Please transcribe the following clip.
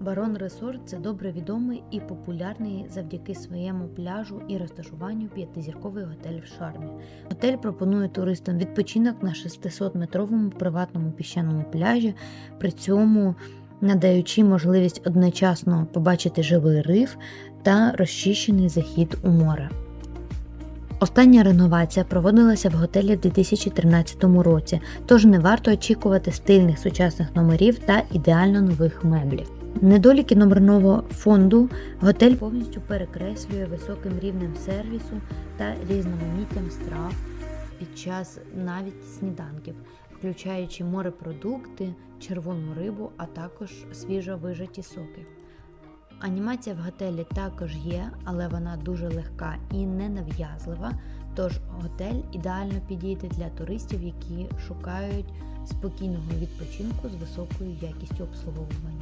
Барон Ресорт це добре відомий і популярний завдяки своєму пляжу і розташуванню п'ятизірковий готель в Шармі. Готель пропонує туристам відпочинок на 600-метровому приватному піщаному пляжі, при цьому надаючи можливість одночасно побачити живий риф та розчищений захід у море. Остання реновація проводилася в готелі в 2013 році, тож не варто очікувати стильних сучасних номерів та ідеально нових меблів. Недоліки номерного фонду готель повністю перекреслює високим рівнем сервісу та різноманіттям страв під час навіть сніданків, включаючи морепродукти, червону рибу, а також свіжо вижаті соки. Анімація в готелі також є, але вона дуже легка і ненав'язлива. Тож готель ідеально підійде для туристів, які шукають спокійного відпочинку з високою якістю обслуговування.